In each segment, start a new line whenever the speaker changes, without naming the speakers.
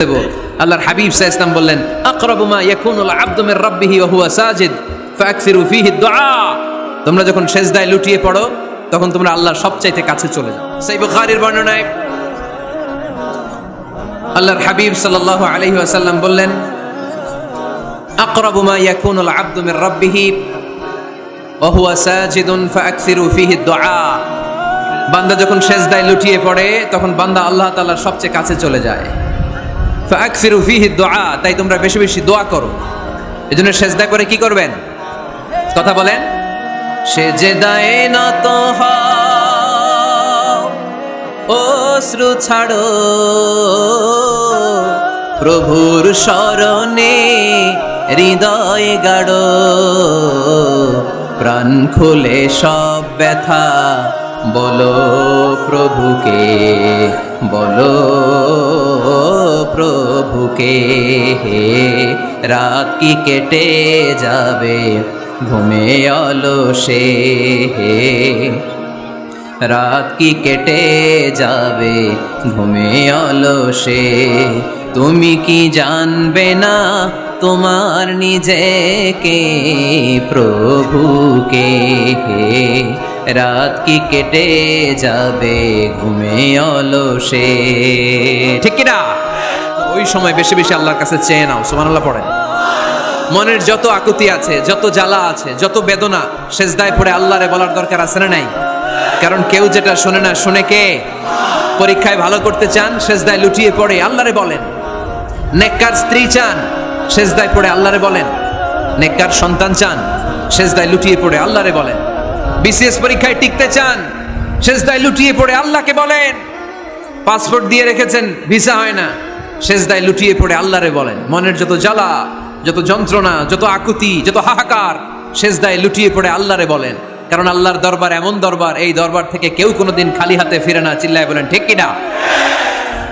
দেব। আল্লাহর হাবিব সাহ ইসলাম বললেন, আকরাবু মা ইয়াকুনুল আবদু রাব্বিহি ওয়া হুয়া সাজিদ ফাকসিরু ফীহি দুআ। তোমরা যখন সেজদায় লুটিয়ে পড়ো, তখন তোমরা আল্লাহর সবচাইতে কাছে চলে যাও। সেই বুখারীর বর্ণনায় আল্লাহর হাবিব সাল্লাল্লাহু আলাইহি ওয়াসাল্লাম বললেন আকরাবুমা ইয়াকুনুল রাব্বিহি ওয়া হুয়া সাজিদুন ফাকসিরু ফীহি দুআ। বান্দা যখন সেজদায় লুটিয়ে পড়ে, তখন বান্দা আল্লাহ তাআলার সবচেয়ে কাছে চলে যায়। দোয়া, তাই তোমরা বেশি বেশি দোয়া করো। এজন্য সেজদা করে কি করবেন? কথা বলেন। না তো অশ্রু ছাড়ো। প্রভুর স্মরণে হৃদয় গাড়ো প্রাণ খুলে সব ব্যথা বলো প্রভুকে বলো প্রভুকে, হে রাত কি কেটে যাবে, ঘুমে অলসে রাত কি কেটে যাবে, ঘুমে অলসে, তুমি কি জানবে না তোমার নিজেকে, প্রভুকে রাত কি কেটে যাবে? ঘুমে অলসে। ঠিক কিনা? ওই সময় বেশি বেশি আল্লাহর কাছে চেয়ে নাও, সুবহানাল্লাহ পড়েন মনের যত আকুতি আছে, যত জ্বালা আছে, যত বেদনা, সেজদায় পড়ে আল্লাহরে বলার দরকার আছে না নাই? কারণ কেউ যেটা শোনে না, শুনে কে? পরীক্ষায় ভালো করতে চান, সেজদায় লুটিয়ে পড়ে, আল্লাহরে বলেন। নেককার স্ত্রী চান, সেজদায় পড়ে আল্লাহরে বলেন। নেককার সন্তান চান, সেজদায় লুটিয়ে পড়ে, আল্লাহরে বলেন। বিসিএস পরীক্ষায় টিকতে চান, সেজদায় লুটিয়ে পড়ে আল্লাহকে বলেন। পাসপোর্ট দিয়ে রেখেছেন, ভিসা হয় না। সেজদায় লুটিয়ে পড়ে আল্লাহরে বলেন। মনের যত জ্বালা, যত যন্ত্রণা, যত আকুতি, যত হাহাকার, সেজদায় লুটিয়ে পড়ে আল্লাহরে বলেন। কারণ আল্লাহর দরবার এমন দরবার, এই দরবার থেকে কেউ কোনোদিন খালি হাতে ফিরে না। চিল্লায় বলেন, ঠিক কিনা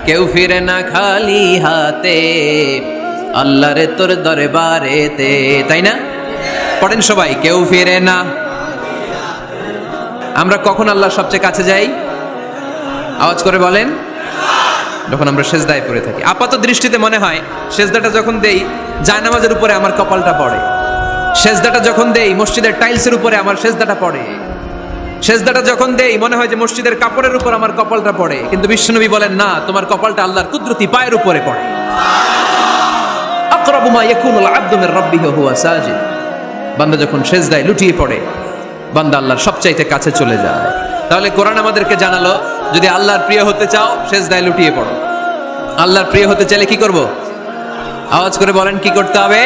কেউ ফিরে না খালি হাতে, আল্লাহরে তোর দরবারেতে। তাই না? পড়েন সবাই, কেউ ফিরে না আমরা কখন আল্লাহ সবচেয়ে কাছে যাই? আওয়াজ করে বলেন। যখন আমরা সেজদায় পড়ে থাকি। আপাত দৃষ্টিতে মনে হয়, সেজদাটা যখন দেই, জায়নামাজের উপরে আমার কপালটা পড়ে। সেজদাটা যখন দেই, মসজিদের টাইলসের উপরে আমার সেজদাটা পড়ে। সেজদাটা যখন দেই, মনে হয় যে মসজিদের কাপড়ের উপর আমার কপালটা পড়ে। কিন্তু বিশ্বনবী বলেন, না, তোমার কপালটা আল্লাহর কুদরতি পায়ের উপরে পড়ে। আকরাবু মা ইয়াকুনুল আবদু মির রাব্বিহি ওয়া হুয়া সাজিদ। বান্দা যখন সেজদায় লুটিয়ে পড়ে বান্দা আল্লাহর সবচাইতে কাছে চলে যায়। তাহলে কোরআন আমাদেরকে জানালো, যদি আল্লাহর প্রিয় হতে চাও, সেজদায় লুটিয়ে পড়ো। আল্লাহর প্রিয় হতে চাইলে কি করব? আওয়াজ করে বলেন, কি করতে হবে?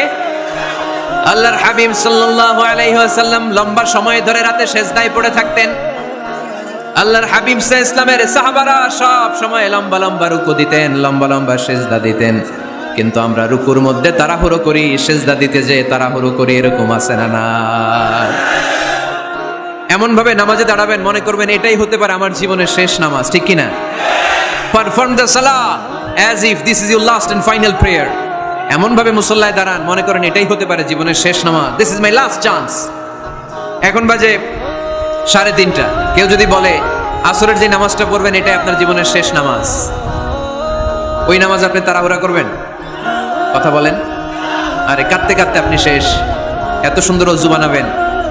আল্লাহর হাবিব সাল্লাল্লাহু আলাইহি ওয়াসাল্লাম লম্বা সময় ধরে রাতে সেজদায় পড়ে থাকতেন। আল্লাহর হাবিব সাহ ইসলামের সাহাবারা সব সময় লম্বা লম্বা রুকু দিতেন, লম্বা লম্বা সেজদা দিতেন। কিন্তু আমরা রুকুর মধ্যে তাড়াহুড়ো করি, সেজদা দিতে যে তাড়াহুড়ো করি, এরকম আছে না না এমন ভাবে নামাজে দাঁড়াবেন, মনে করবেন এটাই হতে পারে আমার জীবনের শেষ নামাজ, ঠিক কিনা? Perform the salah as if this is your last and final prayer এমন ভাবে মুসল্লায় দাঁড়ান, মনে করেন এটাই হতে পারে জীবনের শেষ নামাজ। This is my last chance এখন বাজে সাড়ে তিনটা। কেউ যদি বলে, আসরের যে নামাজটা পড়বেন, এটাই আপনার জীবনের শেষ নামাজ। ওই নামাজ আপনি তাড়াহুড়া করবেন? কথা বলেন? আরে, কাঁদতে কাঁদতে আপনি শেষ। এত সুন্দর অজু বানাবেন।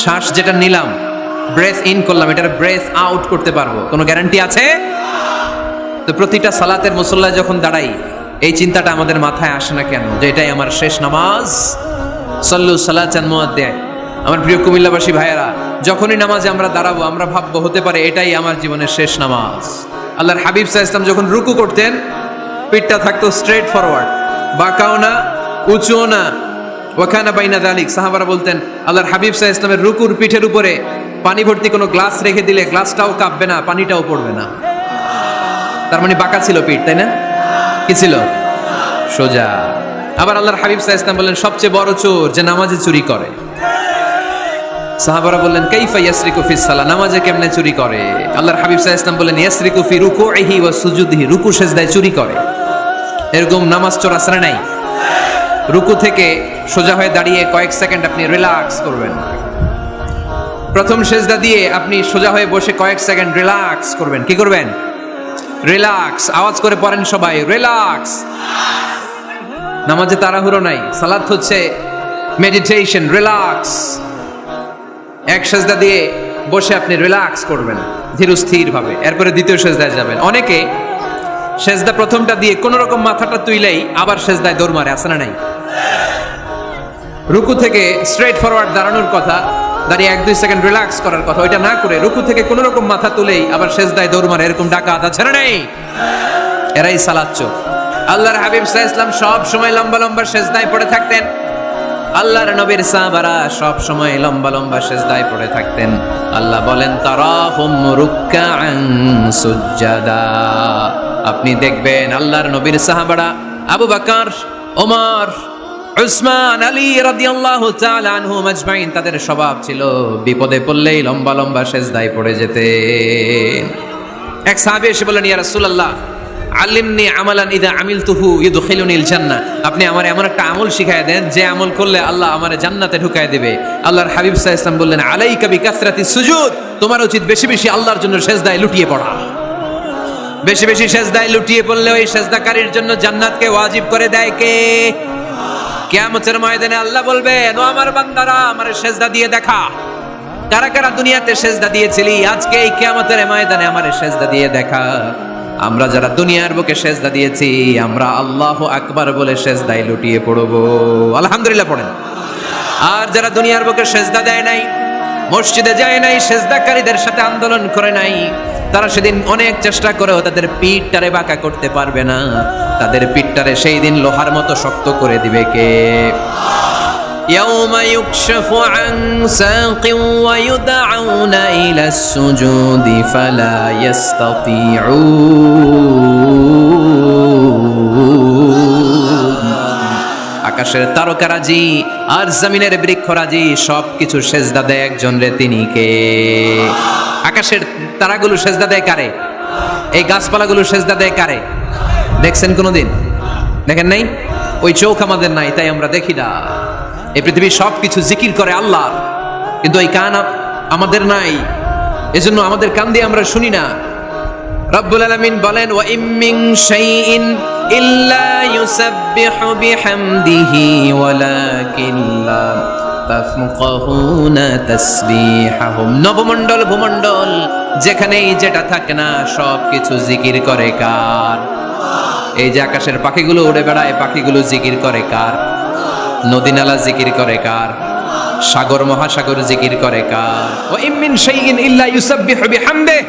শ্বাস যেটা নিলাম ব্রেথ ইন করলাম, এটার ব্রেস আউট করতে পারব। কোনো গ্যারান্টি আছে? তো প্রতিটা সালাতের মুসল্লায় যখন দাঁড়াই, এই চিন্তাটা আমাদের মাথায় আসে না কেন? যে এটাই আমার শেষ নামাজ। সল্লু সালাচান দেয় আমার প্রিয় কুমিল্লাবাসী ভাইয়েরা, যখনই নামাজে আমরা দাঁড়াবো, আমরা ভাববো, হতে পারে এটাই আমার জীবনের শেষ নামাজ। আল্লাহর হাবিব সাহা ইসলাম যখন রুকু করতেন, পিঠটা থাকতো স্ট্রেট ফরওয়ার্ড বাঁকাও না, উঁচুও না ওখানা বাইনা দালিক সাহাবারা বলতেন, আল্লাহর হাবিব সাহা ইসলামের রুকুর পিঠের উপরে পানি ভর্তি কোনো গ্লাস রেখে দিলে গ্লাসটাও কাঁপবে না, পানিটাও পড়বে না। তার মানে বাঁকা ছিল পিঠ, তাই না? কি ছিল? সোজা। আবার আল্লাহর হাবিব সাহা ইসলাম বললেন সবচেয়ে বড় চোর যে নামাজে চুরি করে। সাহাবারা বললেন, কাইফা ইয়াসরিকু ফিস সালা নামাজে কেমনে চুরি করে? আল্লাহর হাবিব সাহা ইসলাম বললেন ইয়াসরিকু ফি রুকুইহি ওয়া সুজুদিহি। রুকু সেজদায় চুরি করে। এরকম নামাজ চোর আসরে নাই। রুকু থেকে সোজা হয়ে দাঁড়িয়ে কয়েক সেকেন্ড আপনি রিল্যাক্স করবেন। প্রথম সেজদা দিয়ে আপনি সোজা হয়ে বসে কয়েক সেকেন্ড রিল্যাক্স করবেন। কি করবেন? রিল্যাক্স। আওয়াজ করে পড়েন সবাই, রিল্যাক্স। নামাজে তাড়াহুড়ো নাই, সালাত হচ্ছে মেডিটেশন রিল্যাক্স। এক সেজদা দিয়ে বসে আপনি রিল্যাক্স করবেন ধীরস্থির ভাবে এরপরে দ্বিতীয় সেজদায় যাবেন। অনেকে সেজদা প্রথমটা দিয়ে কোনো রকম মাথাটা তুইলেই আবার সেজদায় দৌড় মারে আসে না নাই? রুকু থেকে স্ট্রেট ফরওয়ার্ড দাঁড়ানোর কথা, দাঁড়িয়ে এক দুই সেকেন্ড রিল্যাক্স করার কথা, ওইটা না করে রুকু থেকে কোন রকম মাথা তুলেই আবার সেজদায় দৌড় মারে, এরকম ডাকা আদা ছেড়ে নেই। এরাই সালাচ্ছ আল্লাহর হাবিব সাহা ইসলাম সব সময় লম্বা লম্বা সেজদায় পড়ে থাকতেন। আল্লাহর নবীর সাহাবারা সব সময় লম্বা লম্বা সেজদায় পড়ে থাকতেন। আল্লাহ বলেন, তারাহুম রুক্কাআন সুজ্জাদা। আপনি দেখবেন আল্লাহর নবীর সাহাবারা, আবু বকর, ওমর উসমান আলী রাদিয়াল্লাহু তাআলা আনহুম আজমাইন তাদের স্বভাব ছিল বিপদে পড়লেই লম্বা লম্বা সেজদায় পড়ে যেতে। এক সাহাবী এসে বললেন, ইয়া রাসূলুল্লাহ আল্লিমনি আমালান ইদা আমিলতুহু ইউদখিলুনিল জান্নাহ আপনি আমার এমন একটা আমল শিখায় দেন, যে আমল করলে আল্লাহ আমার জান্নাতে ঢুকায় দেবে। আল্লাহর হাবিব সাল্লাল্লাহু আলাইহি বললেন, আলাইকা বিকাসরাতি সুজুদ, তোমার উচিত বেশি বেশি আল্লাহর জন্য সেজদায় লুটিয়ে পড়া। বেশি বেশি সেজদায় লুটিয়ে পড়লে ওই সেজদাকারীর জন্য জান্নাতকে ওয়াজিব করে দেয় কে? কিয়ামতের ময়দানে আল্লাহ বলবেন, ও আমার বান্দারা, আমার সেজদা দিয়ে দেখা। কারা কারা দুনিয়াতে সেজদা দিয়েছিলি, আজকে এই কেয়ামতের ময়দানে আমার সেজদা দিয়ে দেখা। আমরা যারা দুনিয়ার বুকে সেজদা দিয়েছি, আমরা আল্লাহ আকবার বলে সেজদায় লুটিয়ে পড়ব। আলহামদুলিল্লাহ পড়েন। আর যারা দুনিয়ার বুকে সেজদা দেয় নাই, মসজিদে যায় নাই, সেজদাকারীদের সাথে আন্দোলন করে নাই, তারা সেদিন অনেক চেষ্টা করেও তাদের পিঠটারে বাঁকা করতে পারবে না। তাদের পিঠটারে সেই দিন লোহার মতো শক্ত করে দিবে কে يوم يكشف عن ساق ويدعون إلى السجود فلا يستطيعون আকাশের তারকারাজি আর জমিনের বৃক্ষরাজি সব কিছু সেজদা দেয় একজন রে তিনি কে আকাশের তারাগুলো সেজদা দেয় কারে এই গাছপালাগুলো সেজদা দেয় কারে দেখছেন কোনোদিন? দেখেন নাই? ওই চোখ আমাদের নাই, তাই আমরা দেখি না। এই পৃথিবীর সব কিছু জিকির করে আল্লাহ কিন্তু এই কান আমাদের নাই। এজন্য আমাদের কান দিয়ে আমরা শুনি না। রব্বুল আলামিন বলেন, ওয়া ইম্মিং শাইইন ইল্লা ইউসাব্বিহু বিহামদিহি ওয়ালাকিন লা তাফকাহুনা তাসবিহাহুম। নবমণ্ডল, ভূমণ্ডল, যেখানেই যেটা থাকে না সব কিছু জিকির করে কার? এই যে আকাশের পাখিগুলো উড়ে বেড়ায় পাখিগুলো জিকির করে কার? নদী নালা জিকির করে কার? সাগর, মহাসাগর জিকির করে কার? ও ইমিন শাইইন ইল্লা ইউসাব্বিহু বিহামদিহি,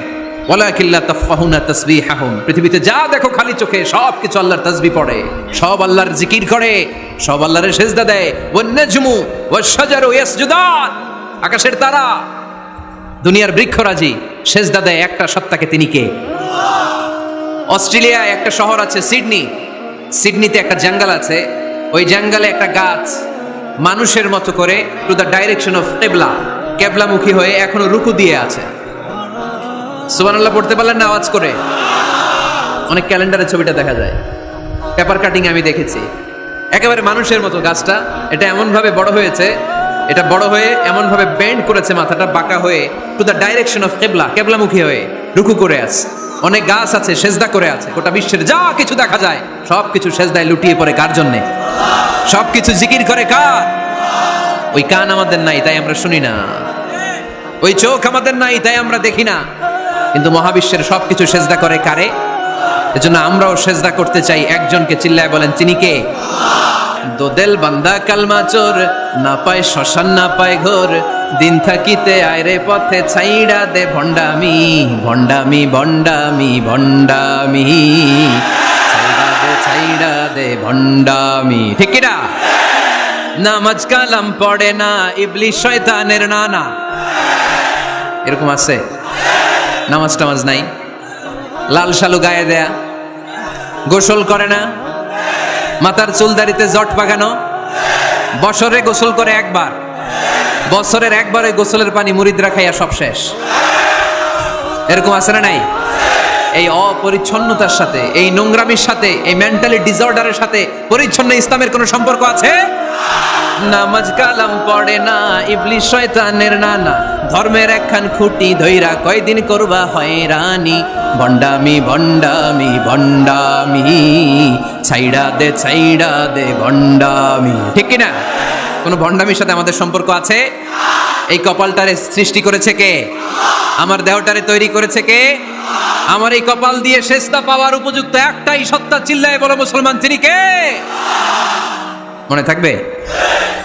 ওয়ালাকিন লা তাফকাহুনা তাসবিহাহুম। পৃথিবীতে যা দেখো খালি চোখে সব কিছু আল্লাহর তাসবিহ পড়ে। সব আল্লাহর জিকির করে, সব আল্লাহর সেজদা দেয়। ওয়ান নাজমু শাজারু ইয়াসজুদান। আকাশের তারা, দুনিয়ার বৃক্ষরাজি, সেজদা দেয় একটা সত্তাকে তিনি কে? অস্ট্রেলিয়ায় একটা শহর আছে সিডনি। সিডনিতে একটা জঙ্গল আছে। ওই জঙ্গলে একটা গাছ মানুষের মতো করে টু দ্য ডাইরেকশন অফ কেবলা। কেবলামুখী হয়ে এখনও রুকু দিয়ে আছে। সুবহানাল্লাহ, পড়তে পারলেন না আওয়াজ করে? অনেক ক্যালেন্ডারে ছবিটা দেখা যায়। পেপার কাটিং আমি দেখেছি। একেবারে মানুষের মতো গাছটা। এটা এমন ভাবে বড় হয়েছে। এটা বড় হয়ে এমন ভাবে বেন্ড করেছে মাথাটা, বাঁকা হয়ে টু দ্য ডাইরেকশন অফ কেবলা। কেবলামুখী হয়ে রুকু করে আছে। অনেক গাছ আছে, সেজদা করে আছে, গোটা বিশ্বের যা কিছু দেখা যায় সব কিছু সেজদায় লুটিয়ে পড়ে কার জন্যে? সব কিছু জিকির করে কার? ওই কান আমাদের নাই, তাই আমরা শুনি না। ওই চোখ আমাদের নাই, তাই আমরা দেখি না। কিন্তু মহাবিশ্বের সবকিছু সেজদা করে কারে? এজন্য আমরাও সেজদা করতে চাই, একজনকে চিল্লায় বলেন, তিনি কে? দোদেল বান্দা, কালমা চোর, না পায় শ্মশান, না পায় ঘোর দিন থাকিতে আয়রে পথে ছাইড়া দে ভণ্ডামি ভণ্ডামি ভণ্ডামি ভণ্ডামি। ছাইড়া দে ছাইড়া দে ভণ্ডামি। ঠিক কিনা নামাজ কালাম পড়ে না, ইবলিশ শয়তানের নানা। এরকম আছে? নামাজ টামাজ নাই? লাল শালু গায়ে দেয়া? গোসল করে না? মাথার চুলদারিতে জট পাকানো বছরে গোসল করে একবার? বছরের একবারে গোসলের পানি মুরিদরা খাইয়া সব শেষ। এরকম আছে না নাই? এই অপরিচ্ছন্নতার সাথে, এই নোংরামির সাথে, এই মেন্টালি ডিসঅর্ডারের সাথে পরিচ্ছন্ন ইসলামের কোনো সম্পর্ক আছে? নামাজ কালাম পড়ে না, ইবলিশ শয়তানের নানা। ধর্মের একখান খুঁটি ধইরা কয়দিন করবা হয় হয়রানি। ভণ্ডামি ভণ্ডামি ভণ্ডামি। ছাইড়া দে ছাইড়া দে, ভণ্ডামি। ঠিক কি না কোনো ভণ্ডামির সাথে আমাদের সম্পর্ক আছে? এই কপালটারে সৃষ্টি করেছে কে? আমার দেহটারে তৈরি করেছে কে? আমার এই কপাল দিয়ে শেষটা পাওয়ার উপযুক্ত একটাই সত্তা চিল্লায় বলো মুসলমান, তিনি কে? মনে থাকবে?